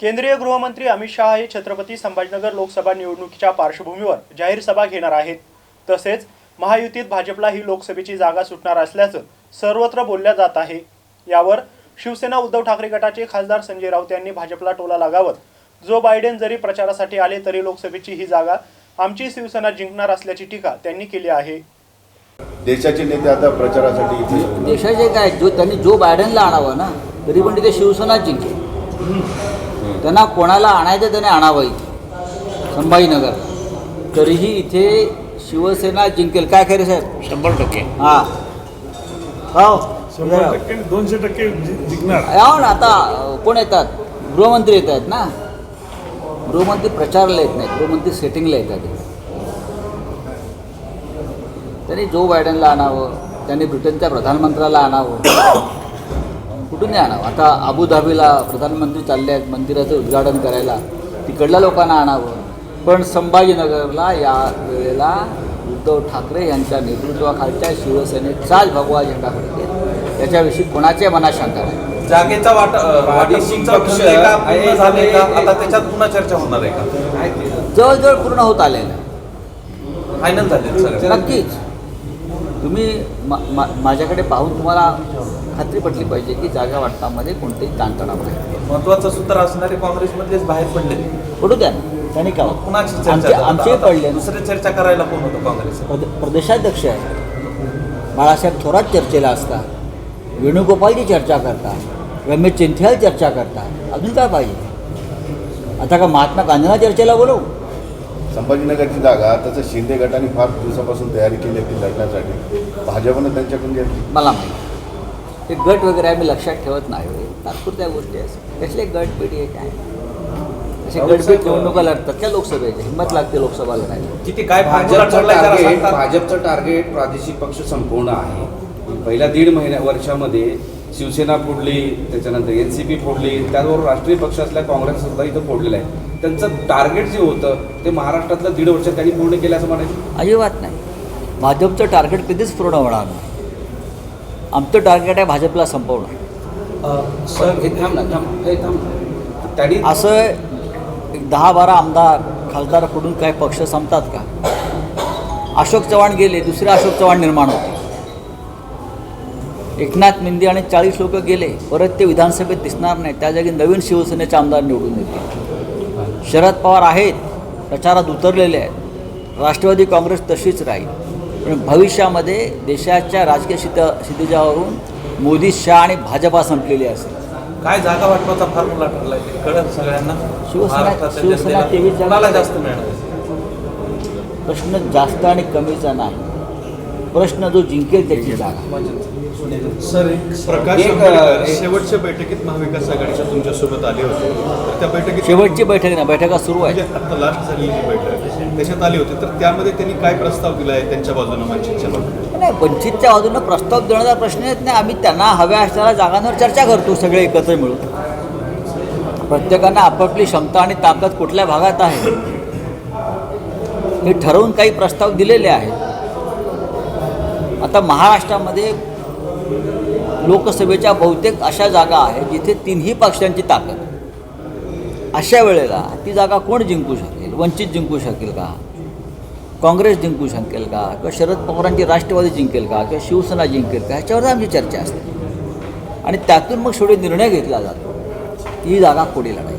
केंद्रीय गृहमंत्री अमित शहा हे छत्रपती संभाजीनगर लोकसभा निवडणुकीच्या पार्श्वभूमीवर जाहीर सभा घेणार आहेत. तसेच महायुतीत भाजपला ही लोकसभेची जागा सुटणार असल्याचं सर्वत्र बोलल्या जात आहे. यावर शिवसेना उद्धव ठाकरे गटाचे खासदार संजय राऊत यांनी भाजपला टोला लगावत. जो बायडेन जरी प्रचारासाठी आले तरी लोकसभेची ही जागा आमची शिवसेना जिंकणार असल्याची टीका त्यांनी केली आहे. देशाचे नेते आता प्रचारासाठी इथे देशाचे काय? जो त्यांनी जो बायडनला आणावं ना तरी पण तिथे शिवसेना जिंकेल. त्यांना कोणाला आणायचं त्याने आणावं इथे संभाजीनगर. तरीही इथे शिवसेना जिंकेल. काय खरे साहेब? शंभर टक्के. हां. हो. शंभर टक्के आणि दोनशे टक्के जि- जिंकणार. यावं ना आता कोण येतात? गृहमंत्री येत आहेत ना? गृहमंत्री प्रचाराला येत नाहीत. गृहमंत्री सेटिंगला येतात. त्यांनी जो बायडनला आणावं त्यांनी ब्रिटनच्या प्रधानमंत्र्याला आणावं. कुठून नाही आणावं आता अबुधाबीला प्रधानमंत्री चालले आहेत मंदिराचं उद्घाटन करायला. तिकडल्या लोकांना आणावं. पण संभाजीनगरला या वेळेला उद्धव ठाकरे यांच्या नेतृत्वाखालच्या शिवसेनेचाच भगवा झेंडा फडकेल. याच्याविषयी कोणाच्या मनात शंका नाही. जागेचा वाट ठरलंय का? आता त्याच्यात पुन्हा चर्चा होणार आहे का? जवळजवळ पूर्ण होत आलेलं आहे. फायनल झाले सगळे. नक्कीच. तुम्ही मा- मा- माझ्याकडे पाहून तुम्हाला खात्री पटली पाहिजे की जागा वाटपामध्ये कोणतेही ताणतणाव नाही. महत्वाचं सूत्र असणारे काँग्रेसमधलेच बाहेर पडले. पडू द्या? त्यांनी का? कुणाची चर्चा आमचे पडले. दुसरे चर्चा करायला कोण होतं काँग्रेस प्रद- प्रदेशाध्यक्ष आहे. बाळासाहेब थोरात चर्चेला असतात. वेणुगोपालजी चर्चा करतात. रमेश चिंथ्याल चर्चा करतात. अजून काय पाहिजे? आता का महात्मा गांधींना चर्चेला बोलवू? संभाजीनगरची जागा तसं शिंदे गटाने फार दिवसापासून तयारी केली आहे ती लढण्यासाठी. भाजपनं त्यांच्याकडून घेतली मला माहिती ते गट वगैरे आम्ही लक्षात ठेवत नाही हो. तात्पुरत्या गोष्टी असतात कसले गट पिढी आहे काय? असे गटबीट निवडणुका लढतात. त्या लोकसभेच्या हिंमत लागते लोकसभा लढायला किती काय भाजपचं टार्गेट? भाजपचं टार्गेट प्रादेशिक पक्ष संपवणं आहे. पहिल्या दीड महिन्या वर्षामध्ये शिवसेना फोडली त्याच्यानंतर एन सी पी फोडली त्याचबरोबर राष्ट्रीय पक्ष असल्या काँग्रेस सुद्धा इथं फोडलेलं आहे. त्यांचं टार्गेट जे होतं ते महाराष्ट्रातलं दीड वर्ष त्यांनी पूर्ण केलं असं म्हणायचं? अजिबात नाही. भाजपचं टार्गेट कधीच पूर्ण होणार नाही. आमचं टार्गेट आहे भाजपला संपवणं. सर हे थांब ना थांब हे थांब. ना. त्यांनी असं एक दहा बारा आमदार खासदार फोडून काय पक्ष संपतात का? अशोक चव्हाण गेले दुसरे अशोक चव्हाण निर्माण होते. एकनाथ मिंदे आणि चाळीस लोक गेले परत ते विधानसभेत दिसणार नाही त्या जागी नवीन शिवसेनेचे आमदार निवडून येतील. शरद पवार आहेत प्रचारात उतरलेले आहेत. राष्ट्रवादी काँग्रेस तशीच राहील. पण भविष्यामध्ये देशाच्या राजकीय स्थित स्थितीजावरून मोदी शहा आणि भाजपा संपलेली असेल. काय जागा वाटपाचा फॉर्म्युला ठरलाय? ते कळलं सगळ्यांना. शिवसेना- शिवसेना तेवीस जास्त मिळणार? प्रश्न जास्त आणि कमीचा नाही. प्रश्न जो जिंकेल त्याची जागा. सर एक प्रकाश एक, आंबेडकर शेवटच्या बैठकीत महाविकास आघाडीच्या तुमच्यासोबत आले होते. तर त्या बैठकीत शेवटची बैठक ना बैठका सुरू म्हणजे आहे आता लास्ट झालेली जी बैठक त्याच्यात आले होते. तर त्यामध्ये त्यांनी काय प्रस्ताव दिला आहे त्यांच्या बाजूनं वंचितच्या बाजूने? नाही वंचितच्या बाजूनं प्रस्ताव देण्याचा प्रश्न येत नाही. आम्ही त्यांना हव्या असणाऱ्या जागांवर चर्चा करतो सगळे एकत्र मिळून. प्रत्येकानं आपापली क्षमता आणि ताकद कुठल्या भागात आहे? हे ठरवून काही प्रस्ताव दिलेले आहेत. आता महाराष्ट्रामध्ये लोकसभेच्या बहुतेक अशा जागा आहेत जिथे तिन्ही पक्षांची ताकद. अशा वेळेला ती जागा कोण जिंकू शकेल? वंचित जिंकू शकेल का? काँग्रेस जिंकू शकेल का? किंवा शरद पवारांची राष्ट्रवादी जिंकेल का? किंवा शिवसेना जिंकेल का? ह्याच्यावर आमची चर्चा असते. आणि त्यातून मग शेवटी निर्णय घेतला जातो. ती ही जागा कोणी लढायची.